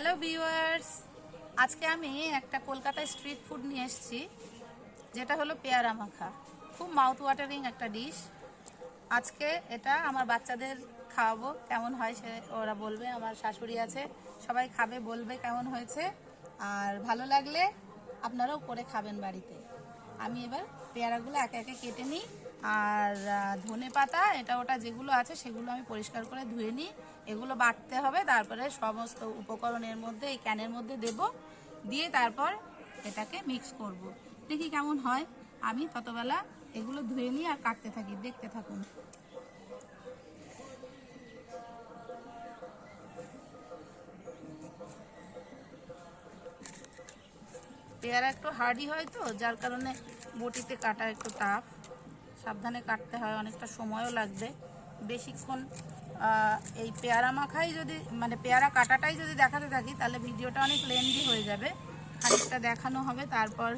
Hello viewers আজকে আমি একটা কলকাতায় স্ট্রিট ফুড নিয়ে এসেছি, যেটা হলো পেয়ারা মাখা। খুব মাউথ ওয়াটারিং একটা ডিশ আজকে এটা আমার বাচ্চাদের খাওয়াবো, কেমন হয় সে ওরা বলবে, আমার শাশুড়ি আছে, সবাই খাবে, বলবে কেমন হয়েছে। আর ভালো লাগলে আপনারাও করে খাবেন বাড়িতে। আমি এবার পেয়ারাগুলো একে একে কেটে নিই। আর ধনে পাতা, এটা ওটা যেগুলো আছে সেগুলো আমি পরিষ্কার করে ধুয়ে নিই। এগুলো বাটতে হবে, তারপরে সমস্ত উপকরণের মধ্যে, এই ক্যানের মধ্যে দেব। দিয়ে তারপর এটাকে মিক্স করব। দেখি কেমন হয়। আমি ততবেলা এগুলো ধুয়ে নিই আর কাটতে থাকি, দেখতে থাকুন। পেয়ারা একটু হার্ডি হয় তো, যার কারণে বটিতে কাটা একটু টাফ সাবধানে কাটতে হয়, অনেকটা সময়ও লাগবে। বেশিক্ষণ এই পেয়ারা মাখাই যদি মানে পেয়ারা কাটাটাই যদি দেখাতে থাকি, তাহলে ভিডিওটা অনেক লেন্দি হয়ে যাবে। খানিকটা দেখানো হবে, তারপর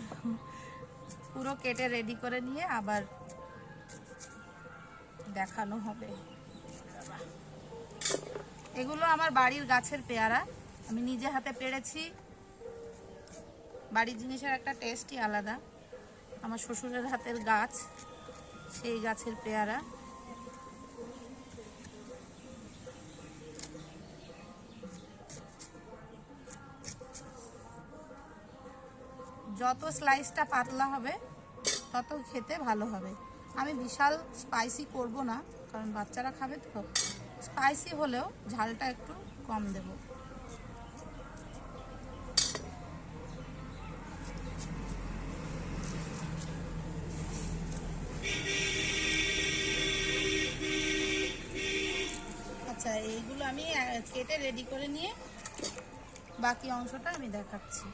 পুরো কেটে রেডি করে নিয়ে আবার দেখানো হবে। এগুলো আমার বাড়ির গাছের পেয়ারা। আমি নিজে হাতে পেড়েছি। বাড়ির জিনিসের একটা টেস্টই আলাদা। আমার শ্বশুরের হাতের গাছ। সেই গাছের পেয়ারা। যত স্লাইসটা পাতলা হবে, তত খেতে ভালো হবে। আমি বিশাল স্পাইসি করব না, কারণ বাচ্চারা খাবে তো। স্পাইসি হলেও ঝালটা একটু কম দেবো। আমি কেটে রেডি করে নিয়ে বাকি অংশটা আমি দেখাচ্ছি।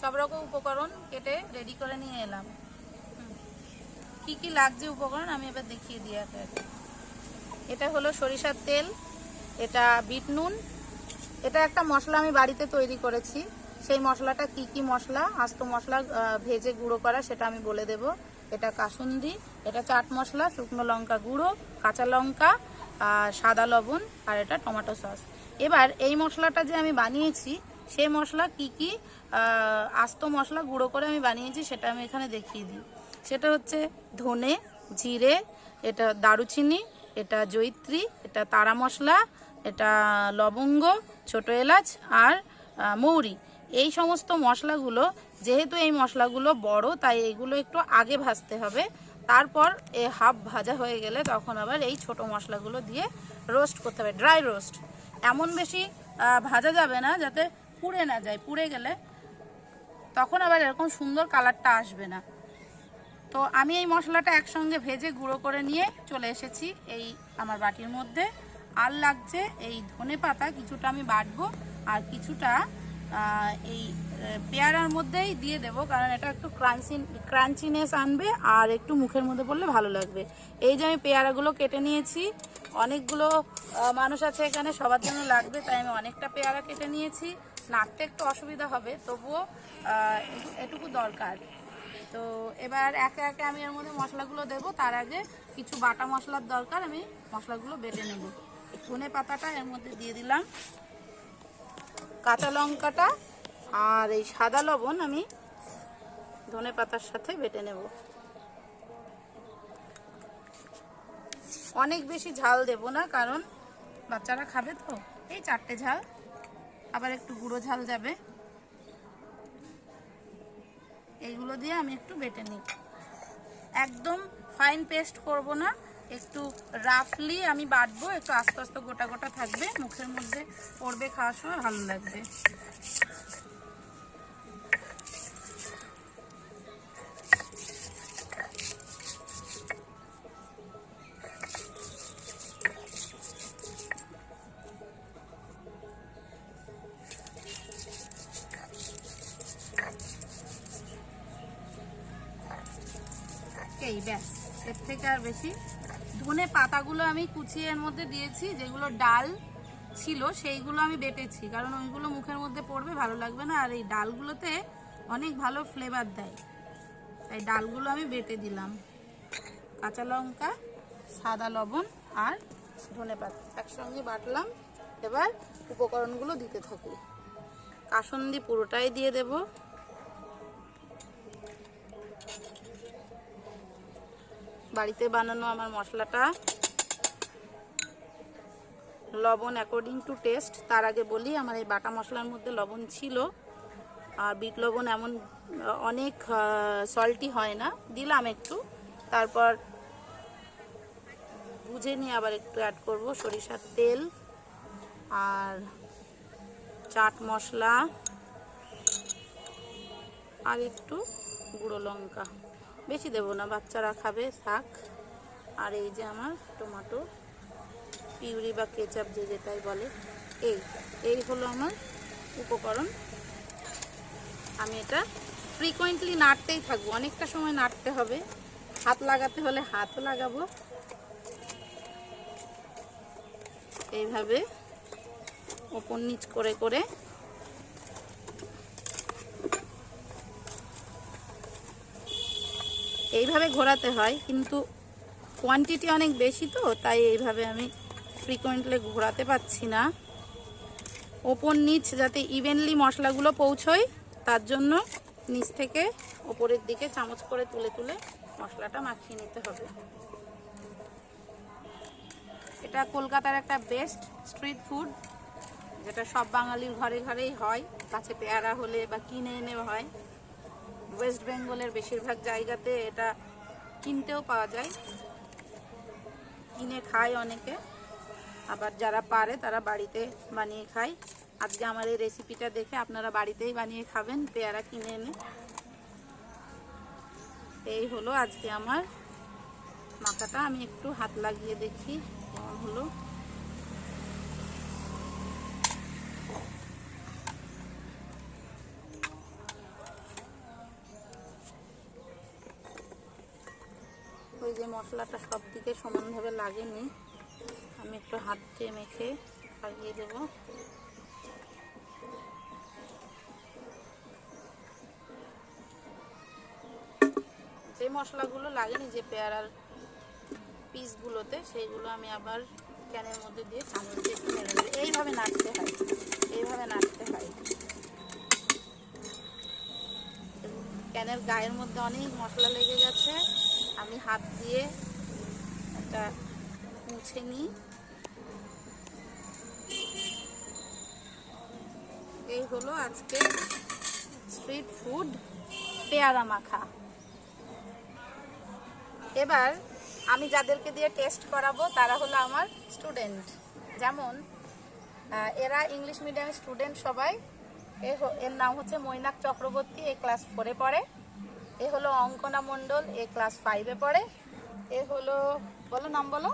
সব রকম উপকরণ কেটে রেডি করে নিয়ে এলাম। কি কি লাগছে উপকরণ আমি এবার দেখিয়ে দিই একে। এটা হলো সরিষার তেল, এটা বিট নুন, এটা একটা মশলা আমি বাড়িতে তৈরি করেছি। সেই মশলাটা কি কি মশলা, আস্ত মশলা ভেজে গুঁড়ো করা সেটা আমি বলে দেব। এটা কাসুন্দি, এটা চাট মশলা, শুকনো লঙ্কা গুঁড়ো, কাঁচা লঙ্কা সাদা লবণ আর এটা টমেটো সস। এবার এই মশলাটা যে আমি বানিয়েছি, সেই মশলা কি কি আস্ত মশলা গুঁড়ো করে আমি বানিয়েছি সেটা আমি এখানে দেখিয়ে দিই। সেটা হচ্ছে ধনে, জিরে, এটা দারুচিনি, এটা জৈত্রী, এটা তারা মশলা, এটা লবঙ্গ, ছোট এলাচ আর মৌরি। এই সমস্ত মশলাগুলো, যেহেতু এই মশলাগুলো বড়, তাই এগুলো একটু আগে ভাজতে হবে। তারপর এ হাফ ভাজা হয়ে গেলে তখন আবার এই ছোট মশলাগুলো দিয়ে রোস্ট করতে হবে ড্রাই রোস্ট এমন বেশি ভাজা যাবে না যাতে পুড়ে না যায়, পুড়ে গেলে তখন আবার এরকম সুন্দর কালারটা আসবে না। তো আমি এই মশলাটা একসঙ্গে ভেজে গুঁড়ো করে নিয়ে চলে এসেছি এই আমার বাটির মধ্যে। আর লাগছে এই ধনে পাতা কিছুটা আমি বাটবো, আর কিছুটা এই পেয়ারার মধ্যেই দিয়ে দেব, কারণ এটা একটু ক্রাঞ্চি ক্রাঞ্চিনেস আনবে আর একটু মুখের মধ্যে পড়লে ভালো লাগবে। এই যে আমি পেয়ারাগুলো কেটে নিয়েছি, অনেকগুলো মানুষ আছে এখানে, সবার জন্য লাগবে, তাই আমি অনেকটা পেয়ারা কেটে নিয়েছি। নাড়তে একটু অসুবিধা হবে, তবুও এটুকু দরকার। তো এবার একে একে আমি এর মধ্যে মশলাগুলো দেব, তার আগে কিছু বাটা মশলার দরকার, আমি মশলাগুলো বেটে নেব। ধনে পাতাটা এর মধ্যে দিয়ে দিলাম। কাঁচা লঙ্কাটা আর এই সাদা লবণ আমি ধনে পাতার সাথে বেটে নেব। অনেক বেশি ঝাল দেব না, কারণ বাচ্চারা খাবে তো। এই চারটে ঝাল, আবার একটু গুঁড়ো ঝাল যাবে। এইগুলো দিয়ে আমি একটু বেটে নিই একদম ফাইন পেস্ট করব না। একটু রাফলি আমি বাটবো, একটু আস্তে আস্তে গোটা গোটা থাকবে, মুখের মধ্যে পড়বে, খাওয়ার সময় ভালো লাগবে। এই ব্যাস, এর থেকে আর বেশি ধনে পাতাগুলো আমি কুচিয়ে এর মধ্যে দিয়েছি, যেগুলো ডাল ছিল সেইগুলো আমি বেটেছি, কারণ ওইগুলো মুখের মধ্যে পড়বে, ভালো লাগবে না। আর এই ডালগুলোতে অনেক ভালো ফ্লেভার দেয়। তাই ডালগুলো আমি বেটে দিলাম। কাঁচা লঙ্কা, সাদা লবণ আর ধনে পাতা একসঙ্গে বাটলাম। এবার উপকরণগুলো দিতে থাকি কাসন্দি পুরোটাই দিয়ে দেব। বাড়িতে বানানো আমার মশলাটা। লবণ অ্যাকর্ডিং টু টেস্ট তার আগে বলি, আমার এই বাটা মশলার মধ্যে লবণ ছিল। আর বিট লবণ এমন, অনেক সল্টি হয় না। দিলাম একটু। তারপর বুঝে নিয়ে আবার একটু অ্যাড করব সরিষার তেল আর চাট মশলা আর একটু গুঁড়ো লঙ্কা। বেশি দেবো না, বাচ্চারা খাবে শাক আর এই যে আমার টমেটো, পিউরি বা কেচাপ যে যেটাই বলে, এই এই হলো আমার উপকরণ। আমি এটা ফ্রিকোয়েন্টলি নাড়তেই থাকব, অনেকটা সময় নাড়তে হবে। হাত লাগাতে হলে হাতও লাগাবো। এইভাবে ওপর নিচ করে করে এইভাবে ঘোরাতে হয়, কিন্তু কোয়ান্টিটি অনেক বেশি তো, তাই এইভাবে আমি ফ্রিকোয়েন্টলি ঘোরাতে পারছি না। ওপর নিচ যাতে ইভেনলি মশলাগুলো পৌঁছয়, তার জন্য নিচ থেকে ওপরের দিকে চামচ করে তুলে তুলে মশলাটা মাখিয়ে নিতে হবে। এটা কলকাতার একটা বেস্ট স্ট্রিট ফুড যেটা সব বাঙালির ঘরে ঘরেই হয়, কাছে পেয়ারা হলে বা কিনে এনে হয়। ওয়েস্ট বেঙ্গলের বেশিরভাগ জায়গাতে এটা কিনতেও পাওয়া যায়। কিনে খায় অনেকে। আবার যারা পারে, তারা বাড়িতে বানিয়ে খায়। আজকে আমার এই রেসিপিটা দেখে আপনারা বাড়িতেই বানিয়ে খাবেন, পেয়ারা কিনে এনে। এই হলো আজকে আমার মাথাটা আমি একটু হাত লাগিয়ে দেখি কেমন হলো। যে মশলাটা সব দিকে সমানভাবে লাগেনি, আমি একটু হাত দিয়ে মেখে লাগিয়ে দেব। যে মশলাগুলো লাগেনি, যে পেয়ারার পিসগুলোতে, সেইগুলো আমি আবার ক্যানের মধ্যে দিয়ে চামচ দিয়ে একটু নেড়ে নেড়ে। এইভাবে নাড়তে হয়, এইভাবে নাড়তে হয়। ক্যানের গায়ের মধ্যে অনেক মশলা লেগে গেছে। আমি হাত দিয়ে একটা মুছে নিই। এই হলো আজকে স্ট্রিট ফুড পেয়ারা মাখা। এবার আমি যাদেরকে দিয়ে টেস্ট করাবো, তারা হলো আমার স্টুডেন্ট যেমন এরা ইংলিশ মিডিয়াম স্টুডেন্ট সবাই। এর নাম হচ্ছে মৈনাক চক্রবর্তী, এ ক্লাস ফোরে পড়ে। এ হলো অঙ্কনা মণ্ডল, এ ক্লাস ফাইভে পড়ে। এ হলো, বলো নাম বলো।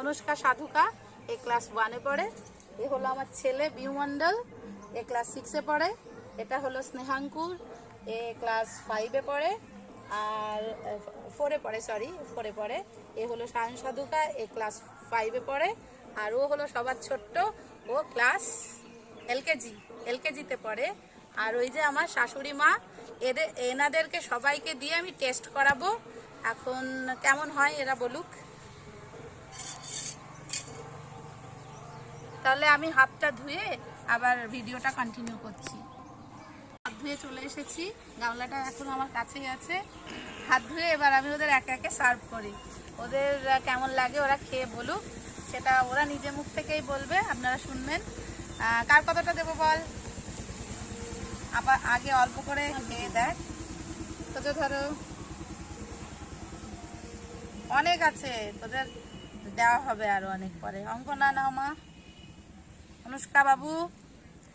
অনুষ্কা সাধুকা, এ ক্লাস ওয়ানে পড়ে। এ হলো আমার ছেলে বিউ মণ্ডল, এ ক্লাস সিক্সে পড়ে। এটা হলো স্নেহাঙ্কুর, এ ক্লাস ফাইভে পড়ে। আর ফোরে পড়ে সরি ফোরে পড়ে। এ হলো সায়ন সাধুকা, এ ক্লাস ফাইভে পড়ে। আর ও হলো সবার ছোট্ট, ও ক্লাস এলকেজি এলকেজিতে পড়ে। আর ওই যে আমার শাশুড়ি মা এদের, এনাদেরকে সবাইকে দিয়ে আমি টেস্ট করাবো। এখন কেমন হয় এরা বলুক। তাহলে আমি হাতটা ধুয়ে আবার ভিডিওটা কন্টিনিউ করছি। হাত ধুয়ে চলে এসেছি। গামলাটা এখন আমার কাছেই আছে। হাত ধুয়ে এবার আমি ওদের একে একে সার্ভ করি। ওদের কেমন লাগে ওরা খেয়ে বলুক। সেটা ওরা নিজে মুখ থেকেই বলবে, আপনারা শুনবেন। কার কতটা দেবো বল? আবার আগে অল্প করে খেয়ে দেখ। তোদের ধরো, অনেক আছে, তোদের দেওয়া হবে আরও অনেক পরে। অঙ্কনা নাও মা অনুষ্কা বাবু,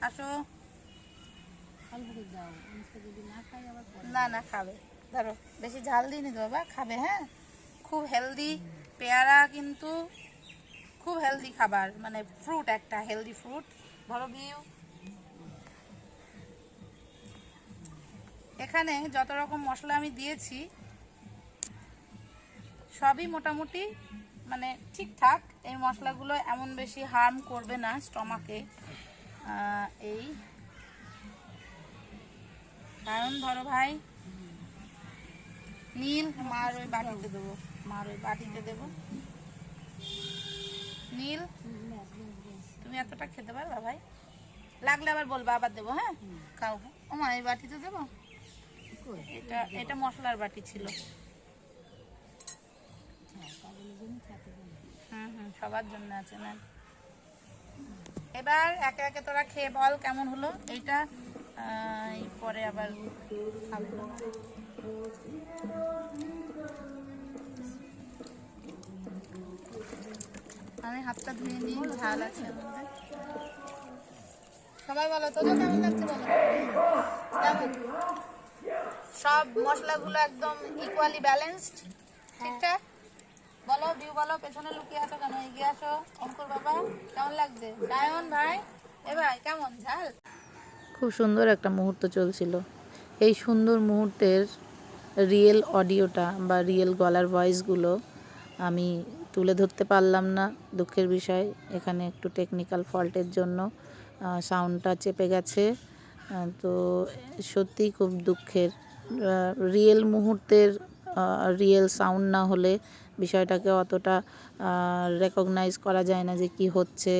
আসো। না না, খাবে। ধরো, বেশি ঝাল দিইনি তো বাবা, খাবে হ্যাঁ? খুব হেলদি পেয়ারা কিন্তু খুব হেলদি খাবার মানে ফ্রুট একটা হেলদি ফ্রুট ধরো ভিউ এখানে যত রকম মশলা আমি দিয়েছি সবই মোটামুটি মানে ঠিকঠাক। এই মশলাগুলো এমন বেশি হার্ম করবে না স্টমাকে। এই। কারণ ধরো ভাই নীল মার ওই বাটিতে দেবো মার ওই বাটিতে দেবো। নীল তুমি এতটা খেতে পারবা ভাই? লাগলে আবার বলবা আবার দেবো হ্যাঁ? খাও ও মা এই বাটিতে দেবো? এটা এটা মশলার বাটি ছিল। হুম হুম, সবার জন্য আছে না এবার একে একে তোরা খেয়ে বল কেমন হলো। এইটা পরে আবার খাব। আমি হাতটা ধুয়ে নিই, ঝাল আছে সবাই বলো, তোদের কেমন লাগছে বলো? কেমন? সব মশলাগুলো একদম ইকুয়ালি ব্যালেন্সড ঠিকঠাক? বলো বিউ বলো, পেছনে লুকিয়ে আসো কেন? এগিয়ে আসো, অঙ্কুর বাবা, কেমন লাগছে? সায়ন ভাই, এ ভাই, কেমন? ঝাল? খুব সুন্দর একটা মুহূর্ত চলছিল। এই সুন্দর মুহূর্তের রিয়েল অডিওটা বা রিয়েল গলার ভয়েসগুলো আমি তুলে ধরতে পারলাম না দুঃখের বিষয়। এখানে একটু টেকনিক্যাল ফল্টের জন্য সাউন্ডটা চেপে গেছে। তো সত্যিই খুব দুঃখের রিয়েল মুহূর্তের রিয়েল সাউন্ড না হলে বিষয়টাকে অতটা রেকগনাইজ করা যায় না যে কি হচ্ছে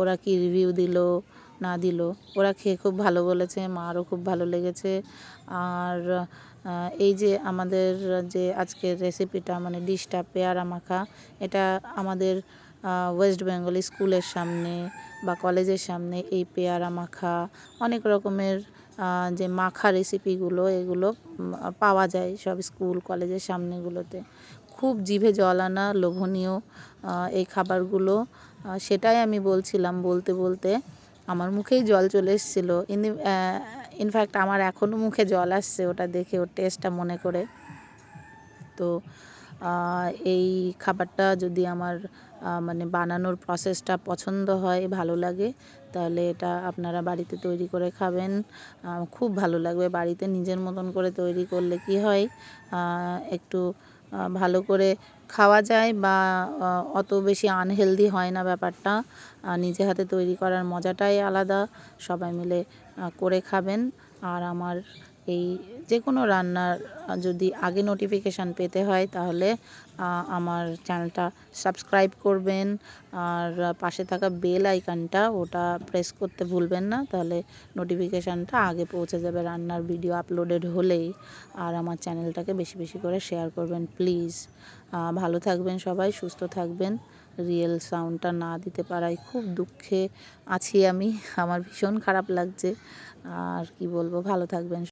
ওরা কি রিভিউ দিল, না দিল। ওরা খেয়ে খুব ভালো বলেছে, মারও খুব ভালো লেগেছে। আর এই যে আমাদের যে আজকের রেসিপিটা মানে ডিশটা পেয়ারা মাখা, এটা আমাদের ওয়েস্ট বেঙ্গলি স্কুলের সামনে বা কলেজের সামনে এই পেয়ারা মাখা, অনেক রকমের যে মাখা রেসিপিগুলো এগুলো পাওয়া যায় সব স্কুল, কলেজের সামনেগুলোতে। খুব জিভে জল আনা লোভনীয় এই খাবারগুলো। সেটাই আমি বলছিলাম বলতে বলতে আমার মুখেই জল চলে এসেছিল। ইন ইনফ্যাক্ট আমার এখনও মুখে জল আসছে ওটা দেখে, ওর টেস্টটা মনে করে। তো এই খাবারটা যদি আমার মানে বানানোর প্রসেসটা পছন্দ হয়, ভালো লাগে তাহলে এটা আপনারা বাড়িতে তৈরি করে খাবেন। খুব ভালো লাগবে বাড়িতে নিজের মতন করে তৈরি করলে কি হয় একটু ভালো করে খাওয়া যায় বা অত বেশি আনহেলদি হয় না ব্যাপারটা। নিজে হাতে তৈরি করার মজাটাই আলাদা। সবাই মিলে করে খাবেন। আর আমার এই যে কোনো রান্নার যদি আগে নোটিফিকেশান পেতে হয়, তাহলে আমার চ্যানেলটা সাবস্ক্রাইব করবেন, আর পাশে থাকা বেল আইকনটা ওটা প্রেস করতে ভুলবেন না, তাহলে নোটিফিকেশানটা আগে পৌঁছে যাবে রান্নার ভিডিও আপলোডেড হলেই, আর আমার চ্যানেলটাকে বেশি বেশি করে শেয়ার করবেন প্লিজ ভালো থাকবেন সবাই, সুস্থ থাকবেন। রিয়েল সাউন্ডটা না দিতে পারায় খুব দুঃখে আছি আমি, আমার ভীষণ খারাপ লাগছে। আর কি বলব, ভালো থাকবেন